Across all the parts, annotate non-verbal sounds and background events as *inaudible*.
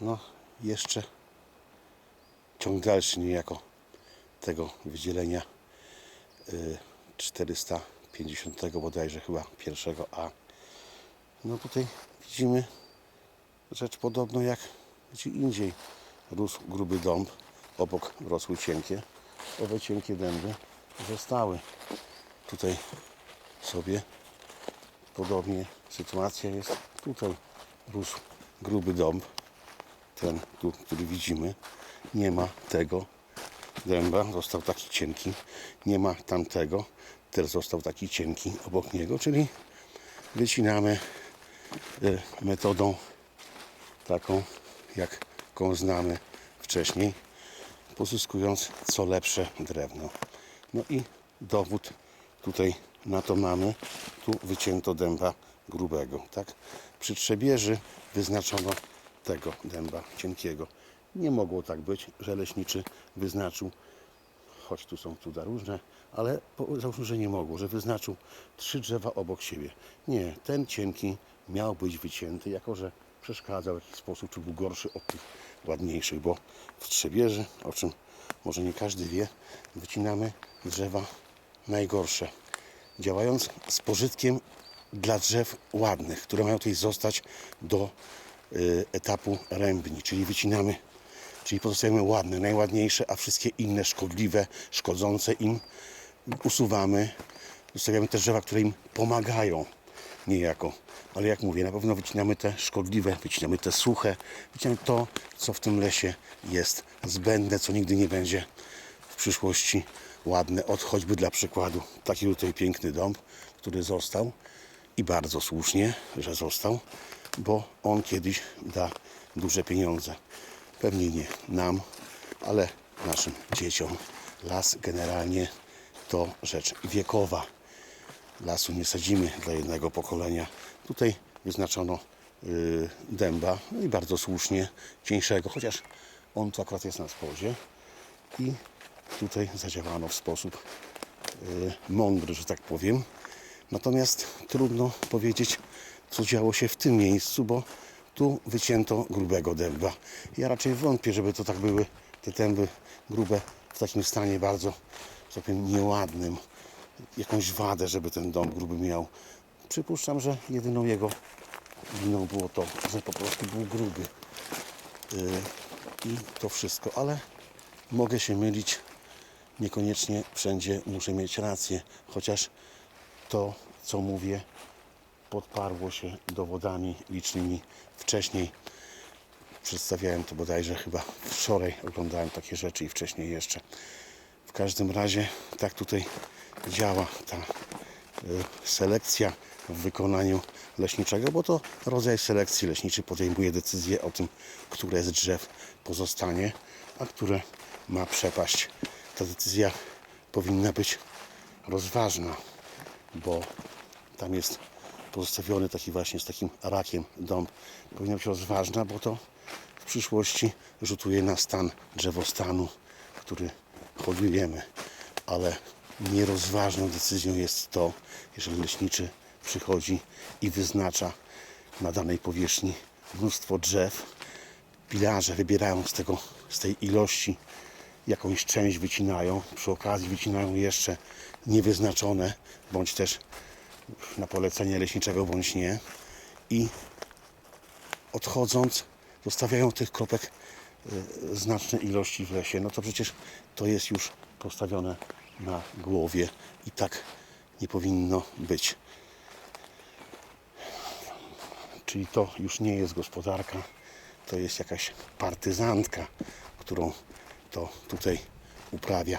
No, jeszcze ciąg dalszy niejako tego wydzielenia y, 450 bodajże chyba pierwszego A. No tutaj widzimy rzecz podobną jak gdzie indziej. Rósł gruby dąb, obok rosły cienkie. Owe cienkie dęby zostały tutaj sobie. Podobnie sytuacja jest tutaj. Rósł gruby dąb, ten tu, który widzimy. Nie ma tego dęba, został taki cienki. Nie ma tamtego, też został taki cienki obok niego, czyli wycinamy y, metodą taką, jaką znamy wcześniej, pozyskując co lepsze drewno. No i dowód tutaj na to mamy. Tu wycięto dęba grubego, tak? Przy trzebieży wyznaczono tego dęba cienkiego. Nie mogło tak być, że leśniczy wyznaczył, choć tu są cuda różne, ale załóżmy, że nie mogło, że wyznaczył trzy drzewa obok siebie. Nie, ten cienki miał być wycięty, jako że przeszkadzał w jakiś sposób, czy był gorszy od tych ładniejszych, bo w trzebieży, o czym może nie każdy wie, wycinamy drzewa najgorsze, działając z pożytkiem dla drzew ładnych, które mają tutaj zostać do etapu rębni, czyli wycinamy, czyli pozostajemy ładne, najładniejsze, a wszystkie inne szkodliwe, szkodzące im usuwamy. Zostawiamy te drzewa, które im pomagają niejako. Ale jak mówię, na pewno wycinamy te szkodliwe, wycinamy te suche, wycinamy to, co w tym lesie jest zbędne, co nigdy nie będzie w przyszłości ładne. Od choćby dla przykładu taki tutaj piękny dom, który został i bardzo słusznie, że został, bo on kiedyś da duże pieniądze. Pewnie nie nam, ale naszym dzieciom. Las generalnie to rzecz wiekowa. Lasu nie sadzimy dla jednego pokolenia. Tutaj wyznaczono y, dęba no i bardzo słusznie cieńszego, chociaż on tu akurat jest na spodzie i tutaj zadziałano w sposób y, mądry, że tak powiem. Natomiast trudno powiedzieć, co działo się w tym miejscu, bo tu wycięto grubego dęba. Ja raczej wątpię, żeby to tak były te dęby grube w takim stanie bardzo, tak powiem, nieładnym. Jakąś wadę, żeby ten dąb gruby miał. Przypuszczam, że jedyną jego winą było to, że po prostu był gruby. Yy, I to wszystko, ale mogę się mylić. Niekoniecznie wszędzie muszę mieć rację, chociaż to, co mówię, podparło się dowodami licznymi wcześniej. Przedstawiałem to bodajże chyba wczoraj, oglądałem takie rzeczy i wcześniej jeszcze. W każdym razie tak tutaj działa ta y, selekcja w wykonaniu leśniczego, bo to rodzaj selekcji leśniczy podejmuje decyzję o tym, które z drzew pozostanie, a które ma przepaść. Ta decyzja powinna być rozważna, bo tam jest pozostawiony taki właśnie z takim rakiem dąb. Powinna być rozważna, bo to w przyszłości rzutuje na stan drzewostanu, który hodujemy. Ale nierozważną decyzją jest to, jeżeli leśniczy przychodzi i wyznacza na danej powierzchni mnóstwo drzew, pilarze wybierają z, tego, z tej ilości jakąś część wycinają, przy okazji wycinają jeszcze niewyznaczone, bądź też na polecenie leśniczego, bądź nie i odchodząc zostawiają tych kropek y, znaczne ilości w lesie, no to przecież to jest już postawione na głowie i tak nie powinno być. Czyli to już nie jest gospodarka, to jest jakaś partyzantka, którą to tutaj uprawia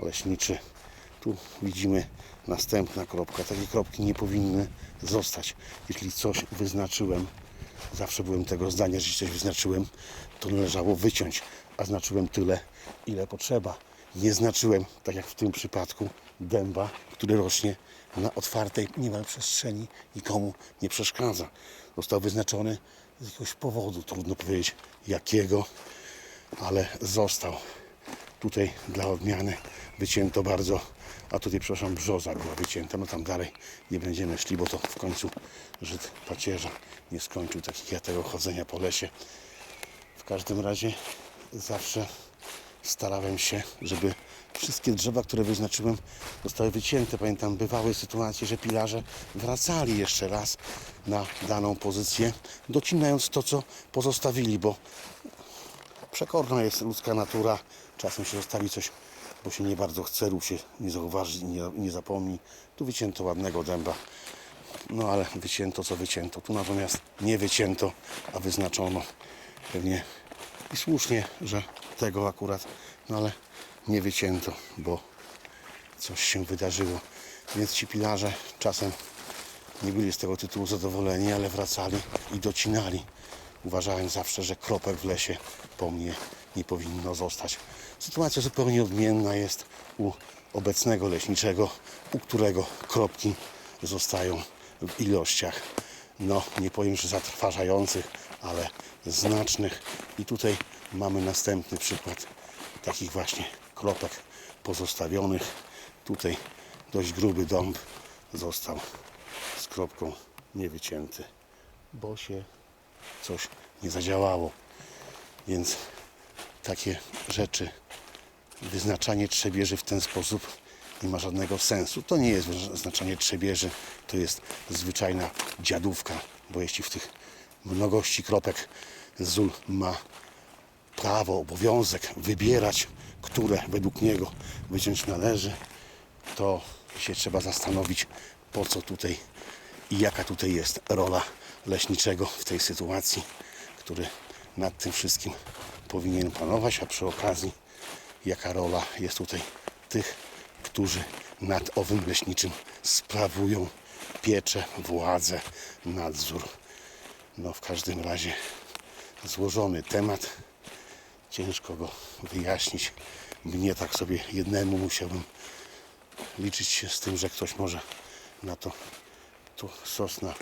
leśniczy. Tu widzimy następna kropka. Takie kropki nie powinny zostać. Jeśli coś wyznaczyłem, zawsze byłem tego zdania, że jeśli coś wyznaczyłem, to należało wyciąć, a znaczyłem tyle, ile potrzeba. Nie znaczyłem, tak jak w tym przypadku, dęba, który rośnie na otwartej niemal przestrzeni, nikomu nie przeszkadza. Został wyznaczony z jakiegoś powodu, trudno powiedzieć jakiego, ale został. Tutaj dla odmiany wycięto bardzo, a tutaj, przepraszam, brzoza była wycięta. No tam dalej nie będziemy szli, bo to w końcu Żyd pacierza nie skończył takiego chodzenia po lesie. każdym razie zawsze starałem się, żeby wszystkie drzewa, które wyznaczyłem, zostały wycięte. Pamiętam, bywały sytuacje, że pilarze wracali jeszcze raz na daną pozycję, docinając to, co pozostawili, bo przekorna jest ludzka natura. Czasem się zostawi coś, bo się nie bardzo chce, lub się nie zauważy, nie, nie zapomni. Tu wycięto ładnego dęba. No ale wycięto co wycięto. Tu natomiast nie wycięto, a wyznaczono pewnie i słusznie, że tego akurat, no ale nie wycięto, bo coś się wydarzyło. Więc ci pilarze czasem nie byli z tego tytułu zadowoleni, ale wracali i docinali. Uważałem zawsze, że kropek w lesie po mnie nie powinno zostać. Sytuacja zupełnie odmienna jest u obecnego leśniczego, u którego kropki zostają w ilościach, no nie powiem, że zatrważających, ale znacznych. I tutaj mamy następny przykład takich właśnie kropek pozostawionych. Tutaj dość gruby dąb został z kropką niewycięty, bo się coś nie zadziałało. Więc takie rzeczy, wyznaczanie trzebieży w ten sposób nie ma żadnego sensu. To nie jest wyznaczanie trzebieży, to jest zwyczajna dziadówka, bo jeśli w tych mnogości kropek ZUL ma prawo, obowiązek wybierać, które według niego wyciąć należy, to się trzeba zastanowić, po co tutaj i jaka tutaj jest rola leśniczego w tej sytuacji, który nad tym wszystkim powinien panować, a przy okazji jaka rola jest tutaj tych, którzy nad owym leśniczym sprawują pieczę, władzę, nadzór. No w każdym razie złożony temat. Ciężko go wyjaśnić. Mnie tak sobie jednemu musiałbym liczyć się z tym, że ktoś może na to, tu sosna,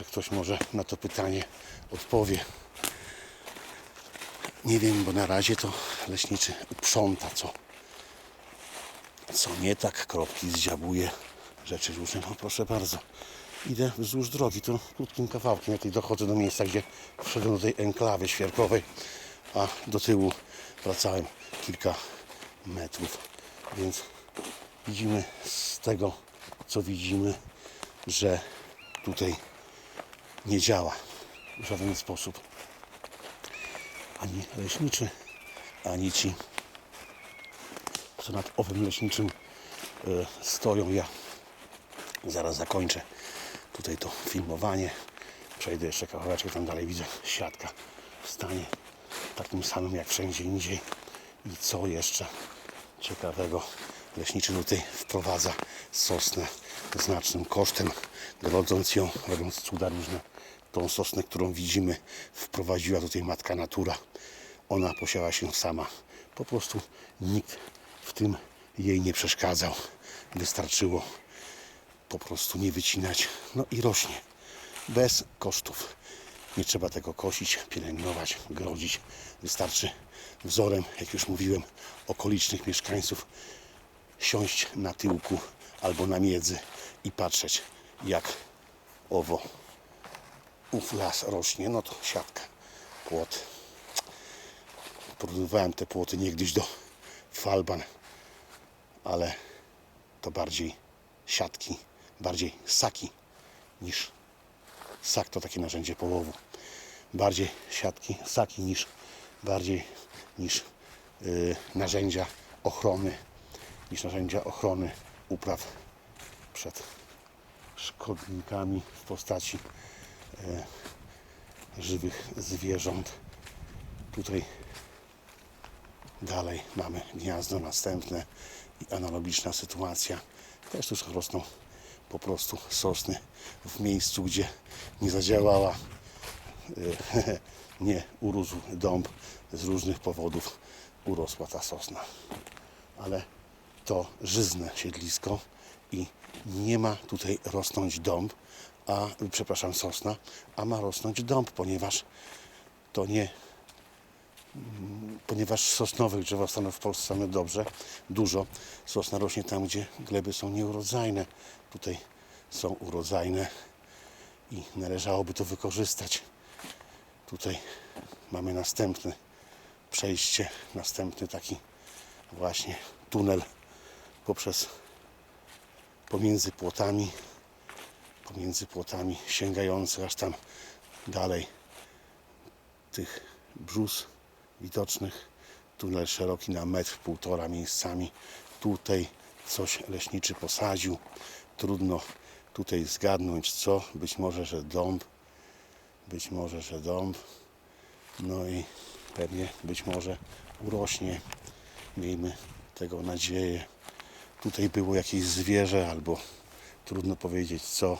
że ktoś może na to pytanie odpowie. Nie wiem, bo na razie to leśniczy uprząta, co, co nie tak, kropki zdziabuje, rzeczy różne. No proszę bardzo, idę wzdłuż drogi, to krótkim kawałkiem, jak dochodzę do miejsca, gdzie wszedłem do tej enklawy świerkowej, a do tyłu wracałem kilka metrów, więc widzimy z tego, co widzimy, że tutaj nie działa w żaden sposób ani leśniczy, ani ci, co nad owym leśniczym e, stoją. Ja zaraz zakończę tutaj to filmowanie. Przejdę jeszcze kawałeczek, tam dalej widzę siatka w stanie takim samym jak wszędzie indziej. I co jeszcze ciekawego, leśniczy tutaj wprowadza sosnę znacznym kosztem, grodząc ją, robiąc cuda różne. Tą sosnę, którą widzimy, wprowadziła tutaj matka natura. Ona posiała się sama. Po prostu nikt w tym jej nie przeszkadzał. Wystarczyło po prostu nie wycinać. No i rośnie. Bez kosztów. Nie trzeba tego kosić, pielęgnować, grodzić. Wystarczy wzorem, jak już mówiłem, okolicznych mieszkańców siąść na tyłku albo na miedzy i patrzeć, jak owo ów las rośnie. No to siatka, płot. Porównywałem te płoty niegdyś do falban, ale to bardziej siatki, bardziej saki niż sak to takie narzędzie połowu. Bardziej siatki, saki niż bardziej niż yy, narzędzia ochrony, niż narzędzia ochrony upraw przed szkodnikami w postaci e, żywych zwierząt. Tutaj dalej mamy gniazdo następne i analogiczna sytuacja. Też tu rosną po prostu sosny w miejscu, gdzie nie zadziałała, e, *laughs* nie urósł dąb z różnych powodów urosła ta sosna. Ale to żyzne siedlisko i nie ma tutaj rosnąć dąb, a przepraszam, sosna, a ma rosnąć dąb, ponieważ to nie ponieważ sosnowych drzewostanowych w Polsce same dobrze, dużo. Sosna rośnie tam, gdzie gleby są nieurodzajne. Tutaj są urodzajne i należałoby to wykorzystać. Tutaj mamy następny przejście, następny taki właśnie tunel poprzez pomiędzy płotami, pomiędzy płotami sięgający aż tam dalej tych brzus widocznych. Tunel szeroki na metr, półtora miejscami. Tutaj coś leśniczy posadził. Trudno tutaj zgadnąć co. Być może, że dąb. Być może, że dąb. No i pewnie być może urośnie. Miejmy tego nadzieję. Tutaj było jakieś zwierzę albo trudno powiedzieć co.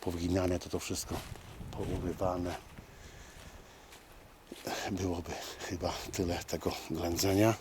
Powginane to to wszystko pourywane byłoby chyba tyle tego ględzenia.